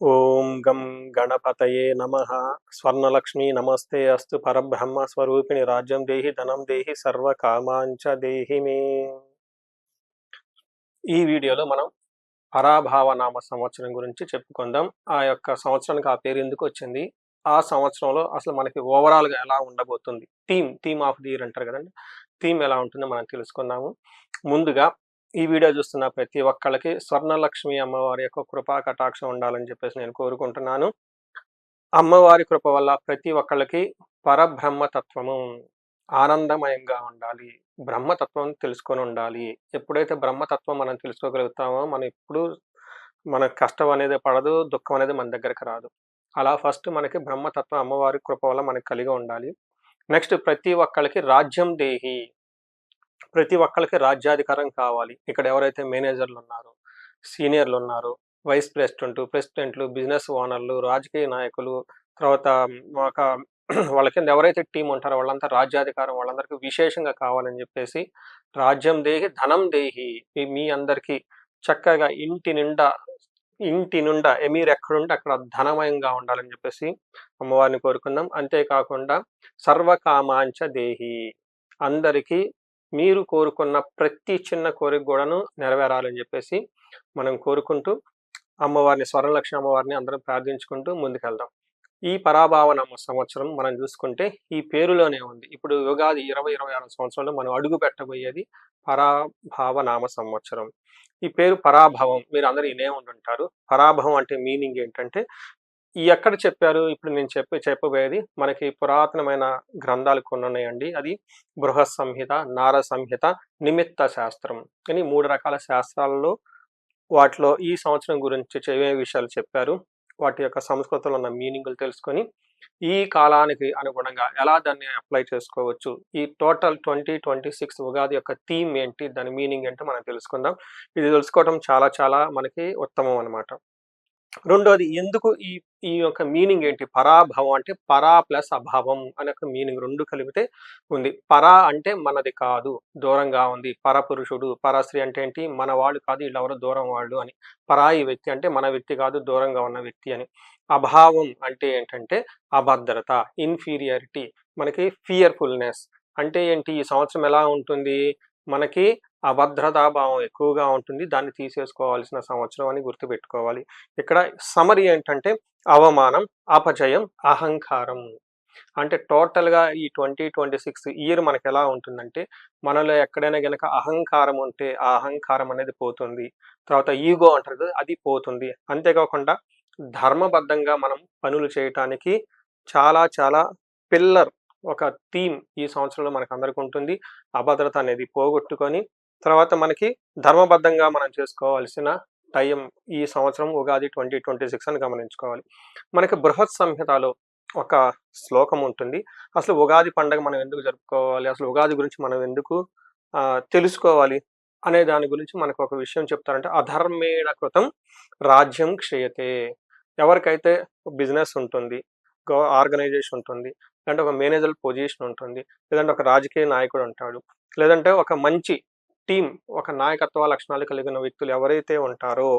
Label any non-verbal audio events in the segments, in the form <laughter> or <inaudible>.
ఓం గం గణపతయే నమ. స్వర్ణలక్ష్మి నమస్తే అస్తు పరబ్రహ్మ స్వరూపిణి రాజ్యం దేహి ధనం దేహి సర్వ కామాంచ దేహి మే. ఈ వీడియోలో మనం పరాభావ నామ సంవత్సరం గురించి చెప్పుకుందాం. ఆ యొక్క సంవత్సరానికి ఆ పేరు ఎందుకు వచ్చింది? ఆ సంవత్సరంలో అసలు మనకి ఓవరాల్గా ఎలా ఉండబోతుంది? Theme theme of the year అంటారు కదండి. థీమ్ ఎలా ఉంటుందో మనం తెలుసుకుందాము. ముందుగా ఈ వీడియో చూస్తున్న ప్రతి ఒక్కళ్ళకి స్వర్ణలక్ష్మి అమ్మవారి యొక్క కృపా కటాక్షం ఉండాలని చెప్పేసి నేను కోరుకుంటున్నాను. అమ్మవారి కృప వల్ల ప్రతి ఒక్కళ్ళకి పరబ్రహ్మతత్వము ఆనందమయంగా ఉండాలి. బ్రహ్మతత్వం తెలుసుకొని ఉండాలి. ఎప్పుడైతే బ్రహ్మతత్వం మనం తెలుసుకోగలుగుతామో మనం ఎప్పుడు మన కష్టం అనేది పడదు దుఃఖం అనేది మన దగ్గరకు రాదు. అలా ఫస్ట్ మనకి బ్రహ్మతత్వం అమ్మవారి కృప వల్ల మనకి కలిగి ఉండాలి. నెక్స్ట్ ప్రతి ఒక్కళ్ళకి రాజ్యం దేహి ప్రతి ఒక్కరికి రాజ్యాధికారం కావాలి. ఇక్కడ ఎవరైతే మేనేజర్లు ఉన్నారో సీనియర్లు ఉన్నారో వైస్ ప్రెసిడెంట్ ప్రెసిడెంట్లు బిజినెస్ ఓనర్లు రాజకీయ నాయకులు తర్వాత ఒక <clears throat> వాళ్ళ కింద ఎవరైతే టీం ఉంటారో వాళ్ళంతా రాజ్యాధికారం వాళ్ళందరికీ విశేషంగా కావాలని చెప్పేసి రాజ్యం దేహి ధనం దేహి మీ- అందరికీ చక్కగా ఇంటి నిండా ఇంటి నుండా మీరు ఎక్కడుంటే అక్కడ ధనమయంగా ఉండాలని చెప్పేసి అమ్మవారిని కోరుకుందాం అంతేకాకుండా సర్వకామాంచ దేహి. అందరికీ మీరు కోరుకున్న ప్రతి చిన్న కోరిక కూడాను నెరవేరాలని చెప్పేసి మనం కోరుకుంటూ అమ్మవారిని స్వర్ణలక్ష్మి అమ్మవారిని అందరం ప్రార్థించుకుంటూ ముందుకెళ్దాం. ఈ పరాభావనామ సంవత్సరం మనం చూసుకుంటే ఈ పేరులోనే ఉంది. ఇప్పుడు యుగాది ఇరవై ఇరవై ఆరు సంవత్సరంలో మనం అడుగు పెట్టబోయేది పరాభావనామ సంవత్సరం. ఈ పేరు పరాభవం మీరు అందరూ ఇనే ఉంటుంటారు పరాభవం అంటే మీనింగ్ ఏంటంటే ఎక్కడ చెప్పారు? ఇప్పుడు నేను చెప్పి చెప్పబోయేది మనకి పురాతనమైన గ్రంథాలు కొన్ని ఉన్నాయండి. అది బృహత్ సంహిత నార సంహిత నిమిత్త శాస్త్రం అని మూడు రకాల శాస్త్రాలలో వాటిలో ఈ సంవత్సరం గురించి చెప్పే విషయాలు చెప్పారు. వాటి యొక్క సంస్కృతంలో ఉన్న మీనింగ్లు తెలుసుకొని ఈ కాలానికి అనుగుణంగా ఎలా దాన్ని అప్లై చేసుకోవచ్చు? ఈ total twenty twenty six Ugadi యొక్క థీమ్ ఏంటి? దాని మీనింగ్ ఏంటో మనం తెలుసుకుందాం. ఇది తెలుసుకోవడం చాలా చాలా మనకి ఉత్తమం అన్నమాట. రెండోది ఎందుకు ఈ ఈ యొక్క మీనింగ్ ఏంటి? పరాభవం అంటే పరా ప్లస్ అభావం అనే ఒక మీనింగ్ రెండు కలిపితే ఉంది. పరా అంటే మనది కాదు దూరంగా ఉంది. పరపురుషుడు పరాశ్రీ అంటే ఏంటి? మన వాళ్ళు కాదు వీళ్ళెవరో దూరం వాళ్ళు అని. పరాయి వ్యక్తి అంటే మన వ్యక్తి కాదు దూరంగా ఉన్న వ్యక్తి అని. అభావం అంటే ఏంటంటే అభద్రత ఇన్ఫీరియారిటీ మనకి ఫియర్ఫుల్నెస్ అంటే ఏంటి? ఈ సంవత్సరం ఎలా ఉంటుంది? మనకి అభద్రతాభావం ఎక్కువగా ఉంటుంది. దాన్ని తీసేసుకోవాల్సిన సంవత్సరం అని గుర్తుపెట్టుకోవాలి. ఇక్కడ సమరి ఏంటంటే అవమానం అపజయం అహంకారం. అంటే టోటల్గా ఈ ట్వంటీ ట్వంటీ సిక్స్ ఇయర్ మనకి ఎలా ఉంటుందంటే మనలో ఎక్కడైనా గనక అహంకారం ఉంటే ఆ అహంకారం అనేది పోతుంది. తర్వాత ఈగో అంటారు అది పోతుంది. అంతేకాకుండా ధర్మబద్ధంగా మనం పనులు చేయటానికి చాలా చాలా పిల్లర్ ఒక థీమ్ ఈ సంవత్సరంలో మనకు అందరికి ఉంటుంది అభద్రత అనేది పోగొట్టుకొని తర్వాత మనకి ధర్మబద్ధంగా మనం చేసుకోవాల్సిన టైం ఈ సంవత్సరం ఉగాది ట్వంటీ ట్వంటీ సిక్స్ అని గమనించుకోవాలి. మనకి బృహత్ సంహితలో ఒక శ్లోకం ఉంటుంది. అసలు ఉగాది పండగ మనం ఎందుకు జరుపుకోవాలి? అసలు ఉగాది గురించి మనం ఎందుకు తెలుసుకోవాలి? అనే దాని గురించి మనకు ఒక విషయం చెప్తారంటే అధర్మేణ కృతం రాజ్యం క్షయతే. ఎవరికైతే బిజినెస్ ఉంటుంది ఆర్గనైజేషన్ ఉంటుంది లేదంటే ఒక మేనేజర్ పొజిషన్ ఉంటుంది లేదంటే ఒక రాజకీయ నాయకుడు ఉంటాడు లేదంటే ఒక మంచి టీం ఒక నాయకత్వ లక్షణాలు కలిగిన వ్యక్తులు ఎవరైతే ఉంటారో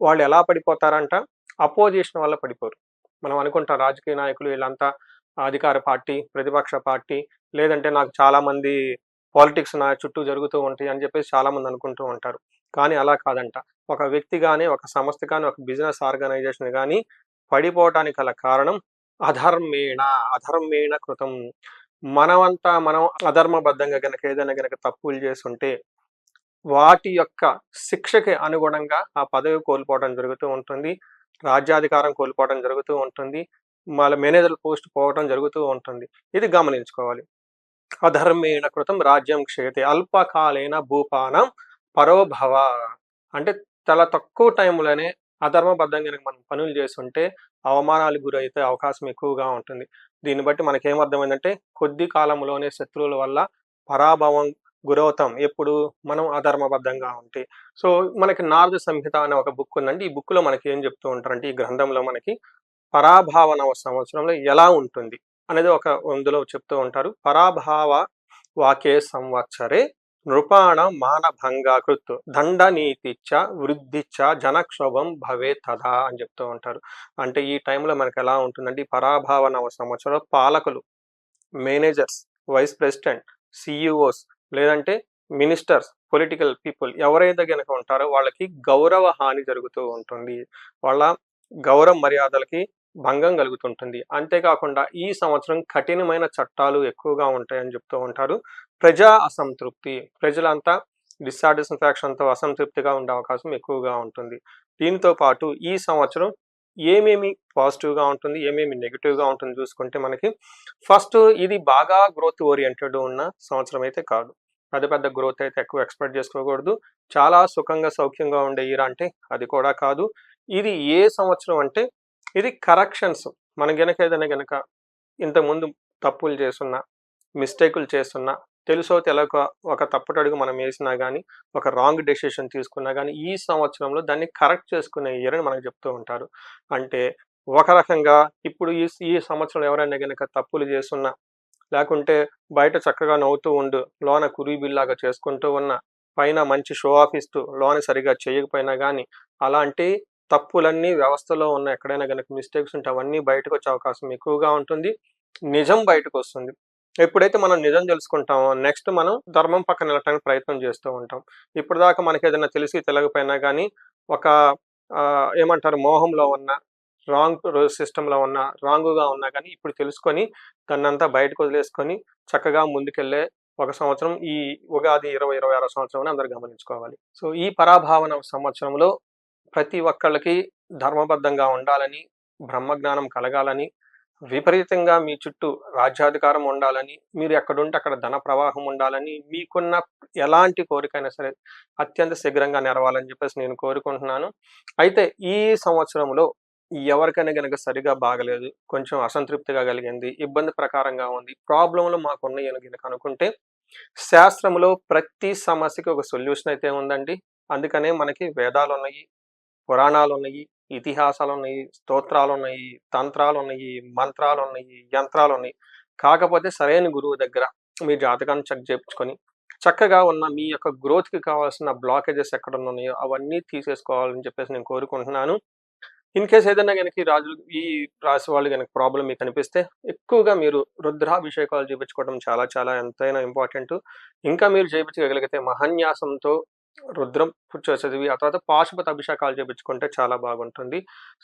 వాళ్ళు ఎలా పడిపోతారంట? అపోజిషన్ వల్ల పడిపోరు. మనం అనుకుంటాం రాజకీయ నాయకులు వీళ్ళంతా అధికార పార్టీ ప్రతిపక్ష పార్టీ లేదంటే నాకు చాలా మంది పాలిటిక్స్ నా చుట్టూ జరుగుతూ ఉంటాయి అని చెప్పేసి చాలామంది అనుకుంటూ ఉంటారు. కానీ అలా కాదంట. ఒక వ్యక్తి కానీ ఒక సంస్థ కానీ ఒక బిజినెస్ ఆర్గనైజేషన్ కానీ పడిపోవటానికి గల కారణం అధర్మేణ అధర్మేణ కృతం. మనమంతా మనం అధర్మబద్ధంగా గనక ఏదైనా గనక తప్పులు చేస్తుంటే వాటి యొక్క శిక్షకి అనుగుణంగా ఆ పదవి కోల్పోవడం జరుగుతూ ఉంటుంది. రాజ్యాధికారం కోల్పోవడం జరుగుతూ ఉంటుంది. మళ్ళీ మేనేజర్ పోస్ట్ పోవడం జరుగుతూ ఉంటుంది. ఇది గమనించుకోవాలి. అధర్మేణ కృతం రాజ్యం క్షయతే అల్పకాలైన భూపానం పరోభవ అంటే చాలా తక్కువ టైంలోనే అధర్మబద్ధంగా కనుక మనం పనులు చేస్తుంటే అవమానాలకు గురైతే అవకాశం ఎక్కువగా ఉంటుంది. దీన్ని బట్టి మనకేమర్థమైందంటే కొద్ది కాలంలోనే శత్రువుల వల్ల పరాభవం గురవుతాం ఎప్పుడు మనం అధర్మబద్ధంగా ఉంటే. సో మనకి నారద సంహిత అనే ఒక బుక్ ఉందండి. ఈ బుక్లో మనకి ఏం చెప్తూ ఉంటారంటే ఈ గ్రంథంలో మనకి పరాభావన సంవత్సరంలో ఎలా ఉంటుంది అనేది ఒక అందులో చెప్తూ ఉంటారు. పరాభావ వాకే సంవత్సరే నృపాణ మానభంగా దండనీతిచ్చ వృద్ధిచ్చ జనక్షోభం భవే తదా అని చెప్తూ ఉంటారు. అంటే ఈ టైంలో మనకు ఎలా ఉంటుందంటే ఈ పరాభావ నవ సంవత్సరంలో పాలకులు మేనేజర్స్ వైస్ ప్రెసిడెంట్ సిఇఓస్ లేదంటే మినిస్టర్స్ పొలిటికల్ పీపుల్ ఎవరైతే కనుక ఉంటారో వాళ్ళకి గౌరవ హాని జరుగుతూ ఉంటుంది. వాళ్ళ గౌరవ మర్యాదలకి భంగం కలుగుతుంటుంది. అంతేకాకుండా ఈ సంవత్సరం కఠినమైన చట్టాలు ఎక్కువగా ఉంటాయని చెప్తూ ఉంటారు. ప్రజా అసంతృప్తి ప్రజలంతా డిస్సాటిస్ఫాక్షన్తో అసంతృప్తిగా ఉండే అవకాశం ఎక్కువగా ఉంటుంది. దీంతో పాటు ఈ సంవత్సరం ఏమేమి పాజిటివ్గా ఉంటుంది ఏమేమి నెగిటివ్గా ఉంటుంది చూసుకుంటే మనకి ఫస్ట్ ఇది బాగా గ్రోత్ ఓరియంటెడ్ ఉన్న సంవత్సరం అయితే కాదు. పెద్ద పెద్ద గ్రోత్ అయితే ఎక్కువ ఎక్స్పెక్ట్ చేసుకోకూడదు. చాలా సుఖంగా సౌఖ్యంగా ఉండే ఇయర్ అంటే అది కూడా కాదు. ఇది ఏ సంవత్సరం అంటే ఇది కరెక్షన్స్ మన గనక ఏదైనా గనక ఇంతకుముందు తప్పులు చేస్తున్నా మిస్టేకులు చేస్తున్నా తెలుసో తెలక ఒక తప్పటడుగు మనం వేసినా కానీ ఒక రాంగ్ డెసిషన్ తీసుకున్నా కానీ ఈ సంవత్సరంలో దాన్ని కరెక్ట్ చేసుకునే ఇయర్ అని మనకు చెప్తూ ఉంటారు. అంటే ఒక రకంగా ఇప్పుడు ఈ ఈ సంవత్సరం ఎవరైనా గనక తప్పులు చేస్తున్నా లేకుంటే బయట చక్కగా నవ్వుతూ ఉండు లోన కురీబిల్లాగా చేసుకుంటూ ఉన్న పైన మంచి షో ఆఫ్ ఇస్తూ లోన సరిగా చేయకపోయినా కానీ అలాంటి తప్పులన్నీ వ్యవస్థలో ఉన్న ఎక్కడైనా కనుక మిస్టేక్స్ ఉంటే అవన్నీ బయటకు వచ్చే అవకాశం ఎక్కువగా ఉంటుంది. నిజం బయటకు వస్తుంది ఎప్పుడైతే మనం నిజం తెలుసుకుంటామో నెక్స్ట్ మనం ధర్మం పక్కన వెళ్ళటానికి ప్రయత్నం చేస్తూ ఉంటాం. ఇప్పుడు దాకా మనకి ఏదైనా తెలిసి తెలియకపోయినా కానీ ఒక ఏమంటారు మోహంలో ఉన్న రాంగ్ సిస్టంలో ఉన్న రాంగ్గా ఉన్నా కానీ ఇప్పుడు తెలుసుకొని దాన్నంతా బయటకు వదిలేసుకొని చక్కగా ముందుకెళ్ళే ఒక సంవత్సరం ఈ ఉగాది ఇరవై ఇరవై ఆరో సంవత్సరం అందరు గమనించుకోవాలి. సో ఈ పరాభావన సంవత్సరంలో ప్రతి ఒక్కళ్ళకి ధర్మబద్ధంగా ఉండాలని బ్రహ్మజ్ఞానం కలగాలని విపరీతంగా మీ చుట్టూ రాజ్యాధికారం ఉండాలని మీరు ఎక్కడుంటే అక్కడ ధన ప్రవాహం ఉండాలని మీకున్న ఎలాంటి కోరికైనా సరే అత్యంత శీఘ్రంగా నెరవాలని చెప్పేసి నేను కోరుకుంటున్నాను. అయితే ఈ సంవత్సరంలో ఎవరికైనా గనక సరిగా బాగలేదు కొంచెం అసంతృప్తిగా కలిగింది ఇబ్బంది ప్రకారంగా ఉంది ప్రాబ్లంలు మాకున్నాయని కనుక అనుకుంటే శాస్త్రంలో ప్రతి సమస్యకి ఒక సొల్యూషన్ అయితే ఉందండి. అందుకనే మనకి వేదాలు ఉన్నాయి పురాణాలు ఉన్నాయి ఇతిహాసాలు ఉన్నాయి స్తోత్రాలు ఉన్నాయి తంత్రాలు ఉన్నాయి మంత్రాలు ఉన్నాయి యంత్రాలు ఉన్నాయి కాకపోతే సరైన గురువు దగ్గర మీ జాతకాన్ని చెక్ చేయించుకొని చక్కగా ఉన్న మీ యొక్క గ్రోత్కి కావాల్సిన బ్లాకేజెస్ ఎక్కడ ఉన్నాయో అవన్నీ తీసేసుకోవాలని చెప్పేసి నేను కోరుకుంటున్నాను. ఇన్ కేస్ ఏదైనా కనుక రాజులు రాజు ఈ రాశి వాళ్ళు కనుక ప్రాబ్లం మీకు అనిపిస్తే ఎక్కువగా మీరు రుద్రాభిషేకాలు చేయించుకోవడం చాలా చాలా ఎంతైనా ఇంపార్టెంట్. ఇంకా మీరు చేయించగలిగితే మహన్యాసంతో రుద్రం కూర్చో చదివి ఆ తర్వాత పాశుపత అభిషేకాలు చేపించుకుంటే చాలా బాగుంటుంది.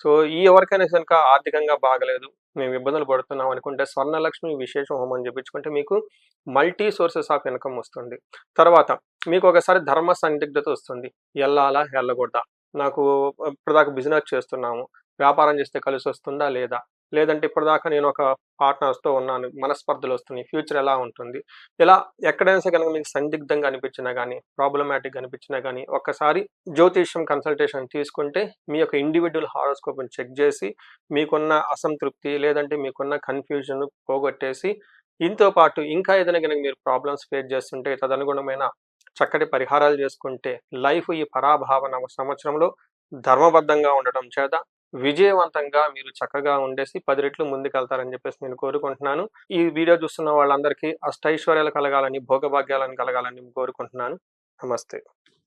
సో ఈ ఎవరికైనా కనుక ఆర్థికంగా బాగలేదు మేము ఇబ్బందులు పడుతున్నాం అనుకుంటే స్వర్ణలక్ష్మి విశేష హోమం చేపించుకుంటే మీకు మల్టీ సోర్సెస్ ఆఫ్ ఇన్కమ్ వస్తుంది. తర్వాత మీకు ఒకసారి ధర్మ సందిగ్ధత వస్తుంది. వెళ్ళాలా వెళ్ళకూడదా నాకు ఇప్పుడు బిజినెస్ చేస్తున్నాము. వ్యాపారం చేస్తే కలిసి వస్తుందా లేదా? లేదంటే ఇప్పటిదాకా నేను ఒక పార్ట్నర్స్తో ఉన్నాను. మనస్పర్ధలు వస్తున్నాయి. ఫ్యూచర్ ఎలా ఉంటుంది? ఇలా ఎక్కడైనా సరే కనుక మీకు సందిగ్ధంగా అనిపించినా కానీ ప్రాబ్లమాటిక్ అనిపించినా కానీ ఒక్కసారి జ్యోతిష్యం కన్సల్టేషన్ తీసుకుంటే మీ యొక్క ఇండివిజువల్ హారోస్కోప్ని చెక్ చేసి మీకున్న అసంతృప్తి లేదంటే మీకున్న కన్ఫ్యూజన్ పోగొట్టేసి దీంతో పాటు ఇంకా ఏదైనా కనుక మీరు ప్రాబ్లమ్స్ ఫేస్ చేస్తుంటే తదనుగుణమైన చక్కటి పరిహారాలు చేసుకుంటే లైఫ్ ఈ పరాభావన సంవత్సరంలో ధర్మబద్ధంగా ఉండటం చేత విజయవంతంగా మీరు చక్కగా ఉండేసి పది రెట్లు ముందుకెళ్తారని చెప్పేసి నేను కోరుకుంటున్నాను. ఈ వీడియో చూస్తున్న వాళ్ళందరికీ అష్టైశ్వర్యాలు కలగాలని భోగభాగ్యాలను కలగాలని కోరుకుంటున్నాను. నమస్తే.